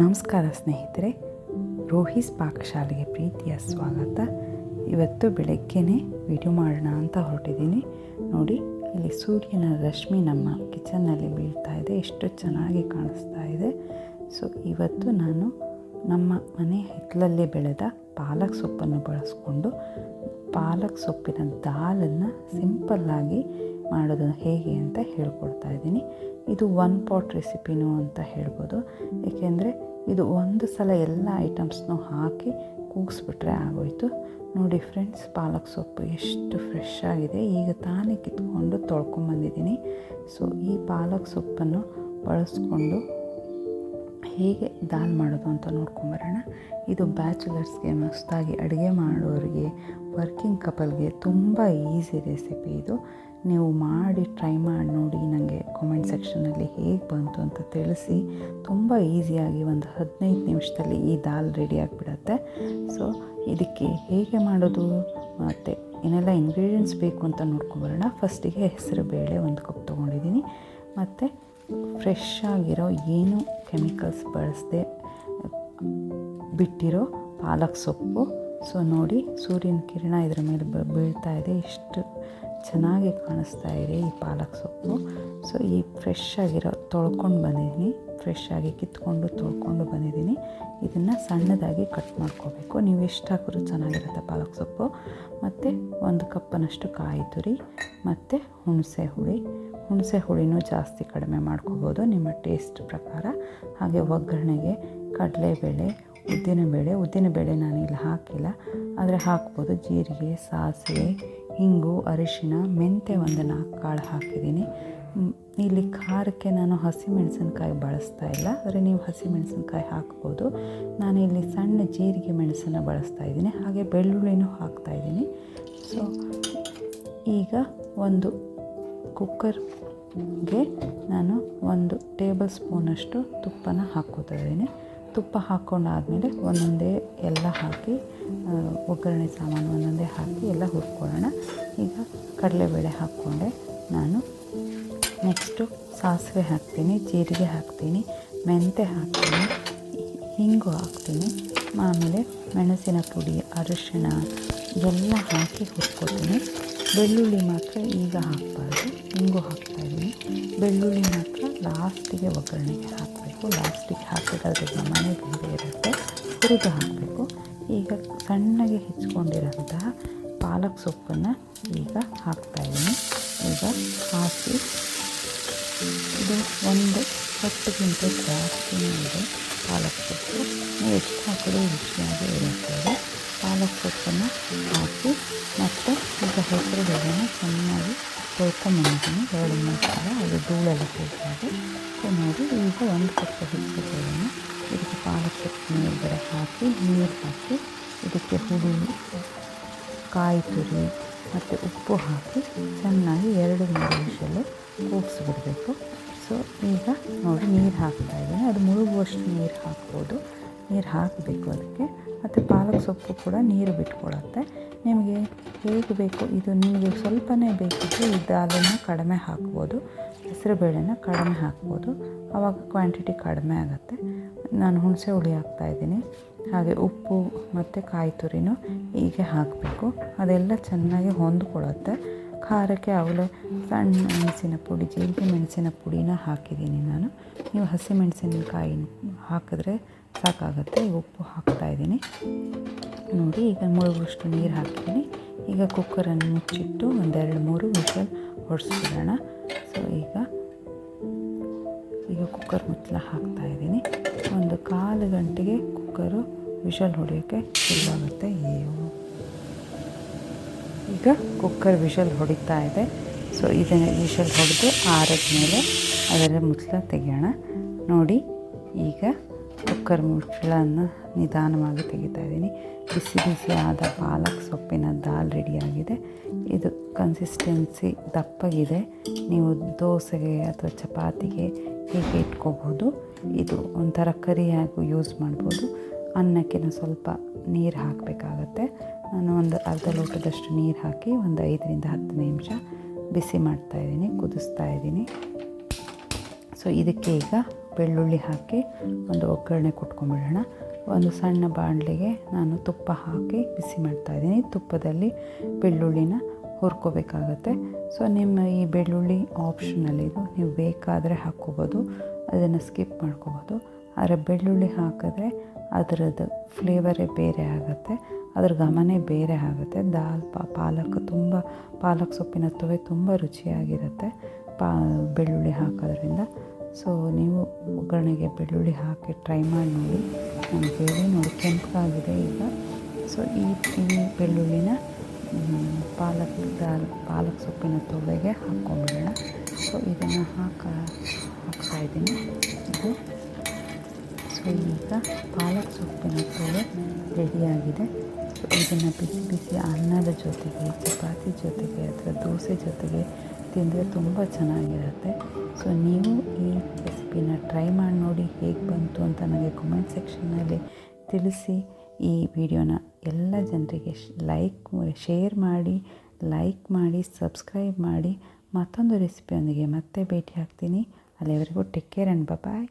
ನಮಸ್ಕಾರ ಸ್ನೇಹಿತರೆ, ರೋಹಿಸ್ ಪಾಕಶಾಲೆಗೆ ಪ್ರೀತಿಯ ಸ್ವಾಗತ. ಇವತ್ತು ಬೆಳಗ್ಗೆನೇ ವಿಡಿಯೋ ಮಾಡೋಣ ಅಂತ ಹೊರಟಿದ್ದೀನಿ. ನೋಡಿ, ಇಲ್ಲಿ ಸೂರ್ಯನ ರಶ್ಮಿ ನಮ್ಮ ಕಿಚನ್ನಲ್ಲಿ ಬೀಳ್ತಾ ಇದೆ. ಎಷ್ಟು ಚೆನ್ನಾಗಿ ಕಾಣಿಸ್ತಾ ಇದೆ. ಸೊ ಇವತ್ತು ನಾನು ನಮ್ಮ ಮನೆ ಹಿತ್ತಲಲ್ಲಿ ಬೆಳೆದ ಪಾಲಕ್ ಸೊಪ್ಪನ್ನು ಬಳಸ್ಕೊಂಡು ಪಾಲಕ್ ಸೊಪ್ಪಿನ ದಾಲನ್ನು ಸಿಂಪಲ್ಲಾಗಿ ಮಾಡೋದು ಹೇಗೆ ಅಂತ ಹೇಳ್ಕೊಡ್ತಾ ಇದ್ದೀನಿ. ಇದು ಒನ್ ಪಾಟ್ ರೆಸಿಪಿನೂ ಅಂತ ಹೇಳ್ಬೋದು. ಏಕೆಂದರೆ ಇದು ಒಂದು ಸಲ ಎಲ್ಲ ಐಟಮ್ಸ್ನೂ ಹಾಕಿ ಕೂಗಿಸ್ಬಿಟ್ರೆ ಆಗೋಯಿತು. ನೋಡಿ ಫ್ರೆಂಡ್ಸ್ ಪಾಲಕ್ ಸೊಪ್ಪು ಎಷ್ಟು ಫ್ರೆಶ್ ಆಗಿದೆ. ಈಗ ತಾನೇ ಕಿತ್ಕೊಂಡು ತೊಳ್ಕೊಂಬಂದಿದ್ದೀನಿ. ಸೊ ಈ ಪಾಲಕ್ ಸೊಪ್ಪನ್ನು ಬಳಸ್ಕೊಂಡು ಹೇಗೆ ದಾಲ್ ಮಾಡೋದು ಅಂತ ನೋಡ್ಕೊಂಬರೋಣ. ಇದು ಬ್ಯಾಚುಲರ್ಸ್ಗೆ ಮಸ್ತಾಗಿ ಅಡುಗೆ ಮಾಡೋರಿಗೆ ವರ್ಕಿಂಗ್ ಕಪಲ್ಗೆ ತುಂಬ ಈಸಿ ರೆಸಿಪಿ ಇದು. ನೀವು ಮಾಡಿ ಟ್ರೈ ಮಾಡಿ ನೋಡಿ ನನಗೆ ಕಾಮೆಂಟ್ ಸೆಕ್ಷನಲ್ಲಿ ಹೇಗೆ ಬಂತು ಅಂತ ತಿಳಿಸಿ. ತುಂಬ ಈಸಿಯಾಗಿ ಒಂದು ಹದಿನೈದು ನಿಮಿಷದಲ್ಲಿ ಈ ದಾಲ್ ರೆಡಿ ಆಗಿಬಿಡತ್ತೆ. ಸೊ ಇದಕ್ಕೆ ಹೇಗೆ ಮಾಡೋದು? ಮತ್ತು ಏನೆಲ್ಲ ಇಂಗ್ರೀಡಿಯೆಂಟ್ಸ್ ಬೇಕು ಅಂತ ನೋಡ್ಕೊಬರೋಣ. ಫಸ್ಟಿಗೆ ಹೆಸರು ಬೇಳೆ ಒಂದು ಕಪ್ ತೊಗೊಂಡಿದ್ದೀನಿ. ಮತ್ತು ಫ್ರೆಶ್ ಆಗಿರೋ ಏನು ಕೆಮಿಕಲ್ಸ್ ಬಳಸದೆ, ಬಿಟ್ಟಿರೋ ಪಾಲಕ್ ಸೊಪ್ಪು ಸೊ ನೋಡಿ, ಸೂರ್ಯನ ಕಿರಣ ಇದರ ಮೇಲೆ ಬೀಳ್ತಾ ಇದೆ. ಎಷ್ಟು ಚೆನ್ನಾಗಿ ಕಾಣಿಸ್ತಾ ಇದೆ ಈ ಪಾಲಕ್ ಸೊಪ್ಪು. ಸೊ ಈ ಫ್ರೆಶ್ ಆಗಿರೋ, ತೊಳ್ಕೊಂಡು ಬಂದಿದ್ದೀನಿ. ಫ್ರೆಶ್ ಆಗಿ ಕಿತ್ಕೊಂಡು ತೊಳ್ಕೊಂಡು ಬಂದಿದ್ದೀನಿ. ಇದನ್ನು ಸಣ್ಣದಾಗಿ ಕಟ್ ಮಾಡ್ಕೋಬೇಕು. ನೀವು ಎಷ್ಟು ಹಾಕಿದ್ರು ಚೆನ್ನಾಗಿರುತ್ತೆ ಪಾಲಕ್ ಸೊಪ್ಪು. ಮತ್ತು ಒಂದು ಕಪ್ಪನಷ್ಟು ಕಾಯಿ ತುರಿ, ಮತ್ತು ಹುಣಸೆ ಹುಳಿ. ಹುಣಸೆ ಹುಳಿನೂ ಜಾಸ್ತಿ ಕಡಿಮೆ ಮಾಡ್ಕೋಬೋದು ನಿಮ್ಮ ಟೇಸ್ಟ್ ಪ್ರಕಾರ. ಹಾಗೆ ಒಗ್ಗರಣೆಗೆ ಕಡಲೆಬೇಳೆ ಉದ್ದಿನಬೇಳೆ ಉದ್ದಿನಬೇಳೆ ಇಲ್ಲಿ ಹಾಕಿಲ್ಲ. ಆದರೆ ಹಾಕ್ಬೋದು ಜೀರಿಗೆ, ಸಾಸಿವೆ ಹಿಂಗು ಅರಿಶಿನ ಮೆಂತೆ ಒಂದು ನಾಲ್ಕು ಕಾಳು ಹಾಕಿದ್ದೀನಿ. ಇಲ್ಲಿ ಖಾರಕ್ಕೆ ನಾನು ಹಸಿಮೆಣಸಿನ್ಕಾಯಿ ಬಳಸ್ತಾ ಇಲ್ಲ. ಆದರೆ ನೀವು ಹಸಿಮೆಣಸಿನ್ಕಾಯಿ ಹಾಕ್ಬೋದು. ನಾನು ಇಲ್ಲಿ ಸಣ್ಣ ಜೀರಿಗೆ ಮೆಣಸನ್ನು ಬಳಸ್ತಾ ಇದ್ದೀನಿ. ಹಾಗೆ ಬೆಳ್ಳುಳ್ಳಿನೂ ಹಾಕ್ತಾಯಿದ್ದೀನಿ ಸೊ ಈಗ ಒಂದು ಕುಕ್ಕರ್ಗೆ ನಾನು ಒಂದು ಟೇಬಲ್ ಸ್ಪೂನಷ್ಟು ತುಪ್ಪನ ಹಾಕ್ಕೋತಾ ಇದ್ದೀನಿ. ತುಪ್ಪ ಹಾಕ್ಕೊಂಡಾದಮೇಲೆ ಒಂದೊಂದೇ ಎಲ್ಲ ಹಾಕಿ ಒಗ್ಗರಣೆ ಸಾಮಾನು ಒಂದೊಂದೇ ಹಾಕಿ ಎಲ್ಲ ಹುರ್ಕೊಳ್ಳೋಣ. ಈಗ ಕಡಲೆಬೇಳೆ ಹಾಕ್ಕೊಂಡೆ. ನಾನು ನೆಕ್ಸ್ಟು ಸಾಸಿವೆ ಹಾಕ್ತೀನಿ, ಜೀರಿಗೆ ಹಾಕ್ತೀನಿ, ಮೆಂತೆ ಹಾಕ್ತೀನಿ, ಹಿಂಗು ಹಾಕ್ತೀನಿ, ಆಮೇಲೆ ಮೆಣಸಿನ ಪುಡಿ, ಅರಿಶಿಣ ಎಲ್ಲ ಹಾಕಿ ಹುರ್ಕೊತೀನಿ. ಬೆಳ್ಳುಳ್ಳಿ ಮಾತ್ರ ಈಗ ಹಾಕಬಾರ್ದು, ಹಿಂಗು ಹಾಕ್ತಾಯಿದ್ದೀನಿ ಬೆಳ್ಳುಳ್ಳಿ ಮಾತ್ರ ಲಾಸ್ಟಿಗೆ ಒಗ್ಗರಣೆಗೆ ಹಾಕಬೇಕು ಲಾಸ್ಟಿಗೆ ಹಾಕಿದ್ರೆ ಅದ್ರ ಮನೆ ಬೇರೆ ಇರುತ್ತೆ. ಹುರಿದು ಹಾಕಬೇಕು. ಈಗ ಸಣ್ಣಗೆ ಹೆಚ್ಕೊಂಡಿರೋಂತಹ ಪಾಲಕ್ ಸೊಪ್ಪನ್ನು ಈಗ ಹಾಕ್ತಾಯಿದ್ದೀನಿ ಈಗ ಹಾಕಿ ಇದು ಒಂದು ಕಟ್ಟಿಗಿಂತ ಜಾಸ್ತಿನೇ ಇದೆ ಪಾಲಕ್ ಸೊಪ್ಪು. ನೀವು ಎಷ್ಟು ಹಾಕಿದ್ರೂ ರುಚಿಯಾಗಿ ಇರುತ್ತದೆ ಪಾಲಕ್ ಸೊಪ್ಪನ್ನು ಹಾಕಿ ಮತ್ತು ಈಗ ಹೆಸರು ಬೇಳೆನ ಚೆನ್ನಾಗಿ ತೊಳ್ಕೊಂಬಂದಿದ್ದೀನಿ. ಎರಡು ಮೂರು ಅದು ಧೂಳೆಲ್ಲ ಹೋಗ್ತಾರೆ ಸೊ ನೋಡಿ ಈಗ ಒಂದು ಕಪ್ ಹೆಸರು ಇದಕ್ಕೆ ಪಾಲಕ್ ಸೊಪ್ಪು ಬೇರೆ ಹಾಕಿ, ನೀರು ಹಾಕಿ, ಇದಕ್ಕೆ ಹುಳಿ, ಕಾಯಿ ತುರಿ ಮತ್ತು ಉಪ್ಪು ಹಾಕಿ ಚೆನ್ನಾಗಿ ಎರಡು ಮೂರು ನಿಮಿಷಲ್ಲಿ ಕೂಗಿಸ್ಬಿಡಬೇಕು. ಸೊ ಈಗ ನೋಡಿ ನೀರು ಹಾಕ್ತಾಯಿದ್ದೀನಿ ಅದು ಮುಳುಗುವಷ್ಟು ನೀರು ಹಾಕ್ಬೋದು. ನೀರು ಹಾಕಬೇಕು ಅದಕ್ಕೆ. ಮತ್ತು ಪಾಲಕ್ ಸೊಪ್ಪು ಕೂಡ ನೀರು ಬಿಟ್ಕೊಳತ್ತೆ. ನಿಮಗೆ ಹೇಗೆ ಬೇಕು ಇದು ನಿಮಗೆ ಸ್ವಲ್ಪನೇ ಬೇಕಿದ್ದರೆ ಇದು ಅದನ್ನು ಕಡಿಮೆ ಹಾಕ್ಬೋದು. ಹೆಸರುಬೇಳೆನ ಕಡಿಮೆ ಹಾಕ್ಬೋದು. ಆವಾಗ ಕ್ವಾಂಟಿಟಿ ಕಡಿಮೆ ಆಗುತ್ತೆ. ನಾನು ಹುಣಸೆ ಹುಳಿ ಹಾಕ್ತಾಯಿದ್ದೀನಿ ಹಾಗೆ ಉಪ್ಪು ಮತ್ತು ಕಾಯಿ ತುರಿನೂ ಹೀಗೆ ಹಾಕಬೇಕು. ಅದೆಲ್ಲ ಚೆನ್ನಾಗಿ ಹೊಂದ್ಕೊಳ್ಳುತ್ತೆ ಖಾರಕ್ಕೆ ಅವಳೆ ಸಣ್ಣ ಮೆಣಸಿನ ಪುಡಿ, ಜೀರಿಗೆ ಮೆಣಸಿನ ಪುಡಿನ ಹಾಕಿದ್ದೀನಿ ನಾನು. ನೀವು ಹಸಿ ಮೆಣಸಿನಕಾಯಿ ಹಾಕಿದ್ರೆ ಸಾಕಾಗುತ್ತೆ. ಉಪ್ಪು ಹಾಕ್ತಾಯಿದ್ದೀನಿ ನೋಡಿ, ಈಗ ಮುಳುಗುವಷ್ಟು ನೀರು ಹಾಕಿದ್ದೀನಿ. ಈಗ ಕುಕ್ಕರನ್ನು ಮುಚ್ಚಿಟ್ಟು ಒಂದೆರಡು ಮೂರು ವಿಷಲ್ ಹೊಡೆಸ್ಬಿಡೋಣ ಸೊ ಈಗ ಈಗ ಕುಕ್ಕರ್ ಮುಚ್ಚಲ ಹಾಕ್ತಾಯಿದ್ದೀನಿ ಒಂದು ಕಾಲು ಗಂಟೆಗೆ ಕುಕ್ಕರು ವಿಷಲ್ ಹೊಡೆಯೋಕ್ಕೆ ಶುರುವಾಗುತ್ತೆ. ಈಗ ಕುಕ್ಕರ್ ವಿಷಲ್ ಹೊಡಿತಾ ಇದೆ. ಸೊ ಇದನ್ನು ವಿಷಲ್ ಹೊಡೆದು ಆರದ ಮೇಲೆ ಅದರ ಮುಚ್ಚಳ ತೆಗೆಯೋಣ. ನೋಡಿ, ಈಗ ಕುಕ್ಕರ್ ಮುಚ್ಚಳನ್ನು ನಿಧಾನವಾಗಿ ತೆಗಿತಾಯಿದ್ದೀನಿ ಬಿಸಿ ಬಿಸಿ ಆದ ಪಾಲಕ್ ಸೊಪ್ಪಿನ ದಾಲ್ ರೆಡಿಯಾಗಿದೆ. ಇದು ಕನ್ಸಿಸ್ಟೆನ್ಸಿ ದಪ್ಪಗಿದೆ. ನೀವು ದೋಸೆಗೆ ಅಥವಾ ಚಪಾತಿಗೆ ಹೀಗೆ ಇಟ್ಕೋಬೋದು ಇದು ಒಂಥರ ಕರಿಯಾಗೂ ಯೂಸ್ ಮಾಡ್ಬೋದು. ಅನ್ನಕ್ಕೆ ಸ್ವಲ್ಪ ನೀರು ಹಾಕಬೇಕಾಗತ್ತೆ. ನಾನು ಒಂದು ಅರ್ಧ ಲೋಟದಷ್ಟು ನೀರು ಹಾಕಿ ಒಂದು ಐದರಿಂದ ಹತ್ತು ನಿಮಿಷ ಬಿಸಿ ಮಾಡ್ತಾಯಿದ್ದೀನಿ ಕುದಿಸ್ತಾ ಇದ್ದೀನಿ. ಸೊ ಇದಕ್ಕೆ ಈಗ ಬೆಳ್ಳುಳ್ಳಿ ಹಾಕಿ ಒಂದು ಒಗ್ಗರಣೆ ಕೊಟ್ಕೊಂಡ್ಬಿಡೋಣ ಒಂದು ಸಣ್ಣ ಬಾಣಲೆಗೆ ನಾನು ತುಪ್ಪ ಹಾಕಿ ಬಿಸಿ ಮಾಡ್ತಾಯಿದ್ದೀನಿ ತುಪ್ಪದಲ್ಲಿ ಬೆಳ್ಳುಳ್ಳಿನ ಹುರ್ಕೋಬೇಕಾಗತ್ತೆ. ಸೊ ನಿಮ್ಮ ಈ ಬೆಳ್ಳುಳ್ಳಿ ಆಪ್ಷನಲ್ ಇದು ನೀವು ಬೇಕಾದರೆ ಹಾಕ್ಕೋಬೋದು, ಅದನ್ನು ಸ್ಕಿಪ್ ಮಾಡ್ಕೋಬೋದು. ಆದರೆ ಬೆಳ್ಳುಳ್ಳಿ ಹಾಕಿದ್ರೆ ಅದರದ್ದು ಫ್ಲೇವರೇ ಬೇರೆ ಆಗುತ್ತೆ. ಅದ್ರ ಗಮನೇ ಬೇರೆ ಆಗುತ್ತೆ. ದಾಲ್, ಪಾ, ಪಾಲಕ್ ತುಂಬ, ಪಾಲಕ್ ಸೊಪ್ಪಿನ ತೊವೆ ತುಂಬ ರುಚಿಯಾಗಿರುತ್ತೆ. ಪಾ, ಬೆಳ್ಳುಳ್ಳಿ ಹಾಕೋದ್ರಿಂದ. ಸೊ ನೀವು ಒಗ್ಗರಣೆಗೆ ಬೆಳ್ಳುಳ್ಳಿ ಹಾಕಿ ಟ್ರೈ ಮಾಡಿ. ನೋಡಿ ನಾನು ಕೇಳಿ ನೋಡಿ ಕೆಂಪಗಾಗಿದೆ ಈಗ. ಸೊ ಈ ಈ ಬೆಳ್ಳುಳ್ಳಿನ ಪಾಲಕ್ ದಾಲ್, ಪಾಲಕ್ ಸೊಪ್ಪಿನ ತೊಗೆಗೆ ಹಾಕ್ಕೊಂಬಿಡೋಣ. ಸೊ ಇದನ್ನು ಹಾಕ ಹಾಕ್ತಾಯಿದ್ದೀನಿ ಇದು, ಸೊ ಈಗ ಪಾಲಕ್ ಸೊಪ್ಪಿನ ತೊಳೆ ರೆಡಿಯಾಗಿದೆ. ಸೊ ಇದನ್ನು ಬಿಸಿ ಬಿಸಿ ಅನ್ನದ ಜೊತೆಗೆ, ಚಪಾತಿ ಜೊತೆಗೆ, ಅಥವಾ ದೋಸೆ ಜೊತೆಗೆ ತಿಂದರೆ ತುಂಬ ಚೆನ್ನಾಗಿರುತ್ತೆ. ಸೊ ನೀವು ಈ ರೆಸಿಪಿನ ಟ್ರೈ ಮಾಡಿ ನೋಡಿ ಹೇಗೆ ಬಂತು ಅಂತ ನನಗೆ ಕಮೆಂಟ್ ಸೆಕ್ಷನ್ನಲ್ಲಿ ತಿಳಿಸಿ. ಈ ವಿಡಿಯೋನ ಎಲ್ಲ ಜನರಿಗೆ ಲೈಕ್ ಶೇರ್ ಮಾಡಿ ಲೈಕ್ ಮಾಡಿ ಸಬ್ಸ್ಕ್ರೈಬ್ ಮಾಡಿ ಮತ್ತೊಂದು ರೆಸಿಪಿಯೊಂದಿಗೆ ಮತ್ತೆ ಭೇಟಿ ಆಗ್ತೀನಿ. ಅಲ್ಲಿವರೆಗೂ ಟೇಕ್ ಕೇರ್ ಆ್ಯಂಡ್ ಬಾಯ್